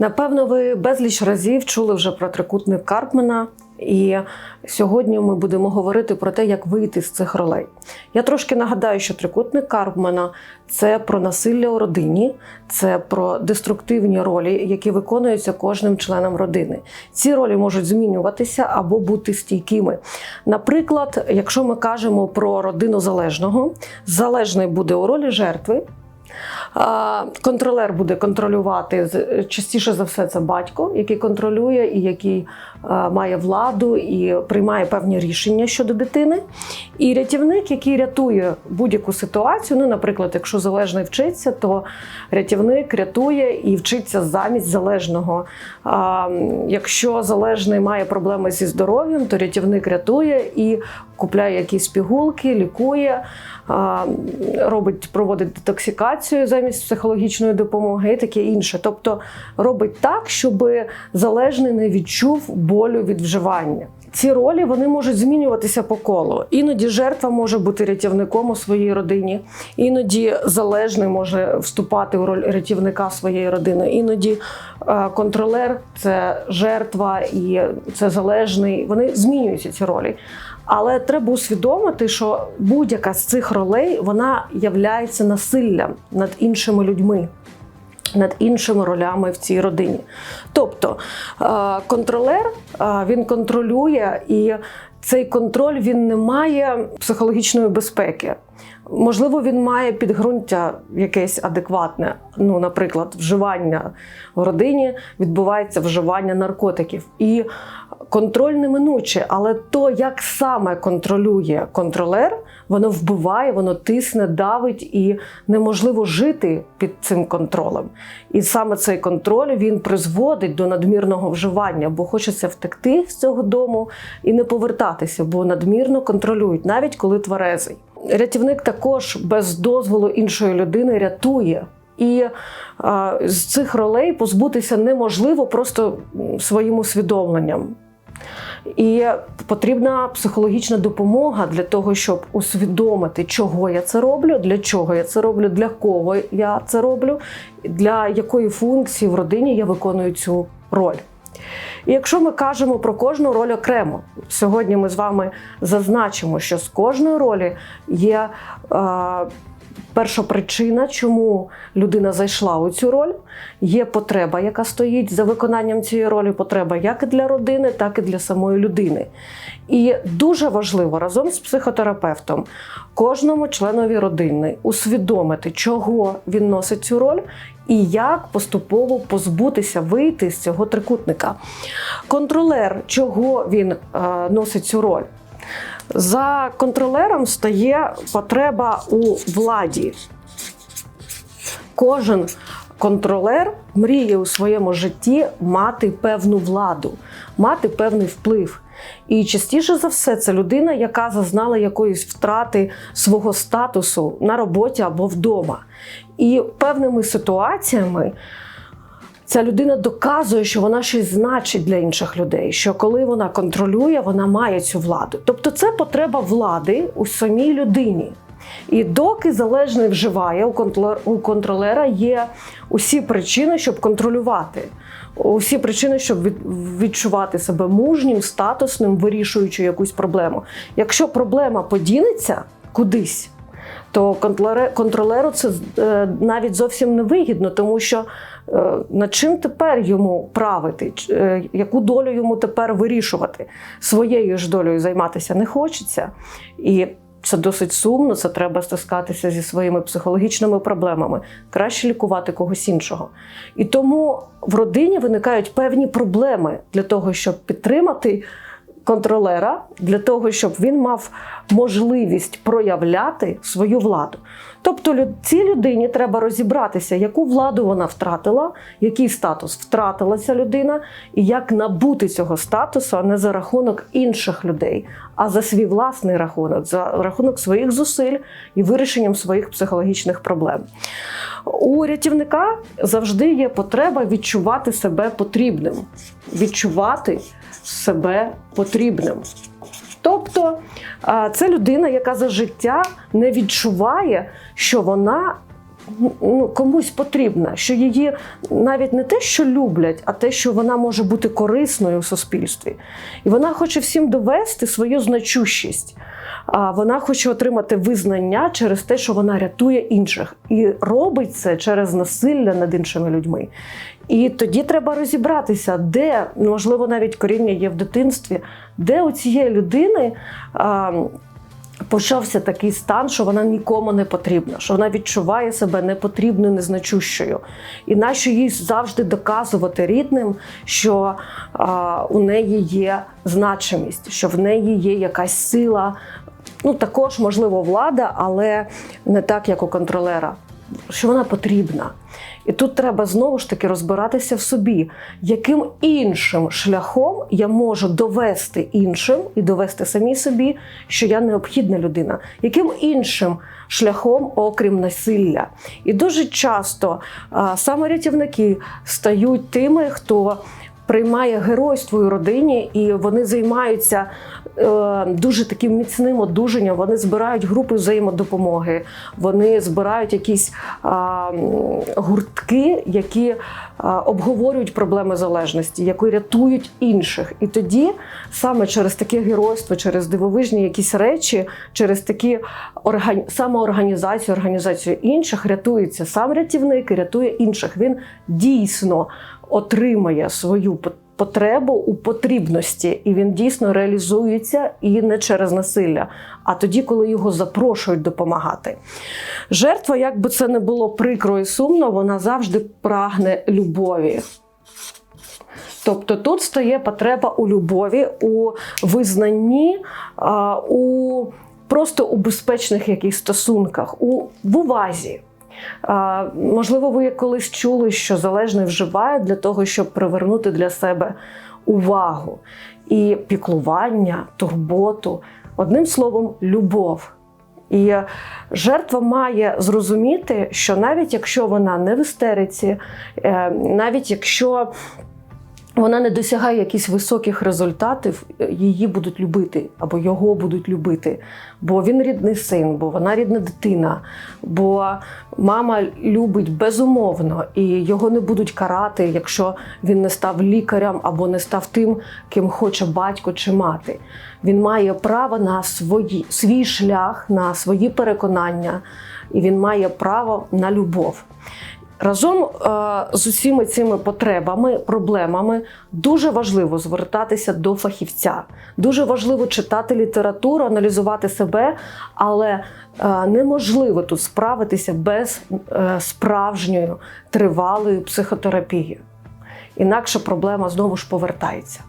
Напевно, ви безліч разів чули вже про трикутник Карпмана, і сьогодні ми будемо говорити про те, як вийти з цих ролей. Я трошки нагадаю, що трикутник Карпмана це про насилля у родині, це про деструктивні ролі, які виконуються кожним членом родини. Ці ролі можуть змінюватися або бути стійкими. Наприклад, якщо ми кажемо про родину залежного, залежний буде у ролі жертви. Контролер буде контролювати частіше за все, це батько, який контролює і який має владу і приймає певні рішення щодо дитини. І рятівник, який рятує будь-яку ситуацію. Ну, наприклад, якщо залежний вчиться, то рятівник рятує і вчиться замість залежного. Якщо залежний має проблеми зі здоров'ям, то рятівник рятує і купляє якісь пігулки, лікує, робить, проводить детоксикацію замість психологічної допомоги і таке інше. Тобто робить так, щоб залежний не відчув болю від вживання. Ці ролі вони можуть змінюватися по колу. Іноді жертва може бути рятівником у своїй родині, іноді залежний може вступати у роль рятівника своєї родини. Іноді е, контролер це жертва і це залежний. Вони змінюються ці ролі. Але треба усвідомити, що будь-яка з цих ролей вона являється насиллям над іншими людьми. Над іншими ролями в цій родині. Тобто е, контролер е, він контролює, і цей контроль він не має психологічної безпеки. Можливо, він має підґрунтя якесь адекватне. Ну, наприклад, вживання в родині відбувається вживання наркотиків. І контроль неминуче, але то, як саме контролює контролер, воно вбиває, воно тисне, давить і неможливо жити під цим контролем. І саме цей контроль він призводить до надмірного вживання, бо хочеться втекти з цього дому і не повертатися, бо надмірно контролюють, навіть коли тверезий. Рятівник також без дозволу іншої людини рятує. І а, з цих ролей позбутися неможливо просто своїм усвідомленням. І потрібна психологічна допомога для того, щоб усвідомити, чого я це роблю, для чого я це роблю, для кого я це роблю, для якої функції в родині я виконую цю роль. І якщо ми кажемо про кожну роль окремо, сьогодні ми з вами зазначимо, що з кожної ролі є е, перша причина, чому людина зайшла у цю роль, є потреба, яка стоїть за виконанням цієї ролі, потреба як для родини, так і для самої людини. І дуже важливо разом з психотерапевтом кожному членові родини усвідомити, чого він носить цю роль. І як поступово позбутися, вийти з цього трикутника. Контролер, чого він е, носить цю роль? За контролером стає потреба у владі. Кожен контролер мріє у своєму житті мати певну владу, мати певний вплив. І частіше за все, це людина, яка зазнала якоїсь втрати свого статусу на роботі або вдома. І певними ситуаціями ця людина доказує, що вона щось значить для інших людей, що коли вона контролює, вона має цю владу. Тобто це потреба влади у самій людині. І доки залежний вживає, у контролер- контролера є усі причини, щоб контролювати, усі причини, щоб відчувати себе мужнім, статусним, вирішуючи якусь проблему. Якщо проблема подінеться кудись, то контролеру це е, навіть зовсім не вигідно, тому що е, над чим тепер йому правити, е, яку долю йому тепер вирішувати? Своєю ж долею займатися не хочеться. І це досить сумно, це треба стискатися зі своїми психологічними проблемами, краще лікувати когось іншого. І тому в родині виникають певні проблеми для того, щоб підтримати контролера, для того, щоб він мав можливість проявляти свою владу. Тобто цій людині треба розібратися, яку владу вона втратила, який статус втратила ця людина, і як набути цього статусу, а не за рахунок інших людей, а за свій власний рахунок, за рахунок своїх зусиль і вирішенням своїх психологічних проблем. У рятівника завжди є потреба відчувати себе потрібним, відчувати себе потрібним. Тобто це людина, яка за життя не відчуває, що вона комусь потрібна, що її навіть не те, що люблять, а те, що вона може бути корисною в суспільстві. І вона хоче всім довести свою значущість. А вона хоче отримати визнання через те, що вона рятує інших, і робить це через насилля над іншими людьми. І тоді треба розібратися, де можливо навіть коріння є в дитинстві, де у цієї людини. А, Почався такий стан, що вона нікому не потрібна, що вона відчуває себе непотрібною, незначущою. І нащо їй завжди доказувати рідним, що а, у неї є значимість, що в неї є якась сила, ну також, можливо, влада, але не так, як у контролера, що вона потрібна. І тут треба знову ж таки розбиратися в собі, яким іншим шляхом я можу довести іншим і довести самій собі, що я необхідна людина, яким іншим шляхом, окрім насилля. І дуже часто а, саме рятівники стають тими, хто приймає геройство у родині, і вони займаються е, дуже таким міцним одужанням. Вони збирають групи взаємодопомоги, вони збирають якісь е, гуртки, які обговорюють проблеми залежності, які рятують інших. І тоді саме через таке геройство, через дивовижні якісь речі, через такі органі... самоорганізацію, організацію інших рятується сам рятівник і рятує інших. Він дійсно отримає свою пот- потребу у потрібності, і він дійсно реалізується і не через насилля, а тоді, коли його запрошують допомагати. Жертва, як би це не було прикро і сумно, вона завжди прагне любові. Тобто тут стає потреба у любові, у визнанні, у просто у безпечних якихось стосунках, у в увазі. Можливо, ви колись чули, що залежний вживає для того, щоб привернути для себе увагу і піклування, турботу, одним словом, любов. І жертва має зрозуміти, що навіть якщо вона не в істериці, е, навіть якщо вона не досягає якихось високих результатів, її будуть любити або його будуть любити, бо він рідний син, бо вона рідна дитина, бо мама любить безумовно, і його не будуть карати, якщо він не став лікарем або не став тим, ким хоче батько чи мати. Він має право на свої, свій шлях, на свої переконання, і він має право на любов. Разом е, з усіма цими потребами, проблемами дуже важливо звертатися до фахівця. Дуже важливо читати літературу, аналізувати себе, але е, неможливо тут справитися без е, справжньої тривалої психотерапії. Інакше проблема знову ж повертається.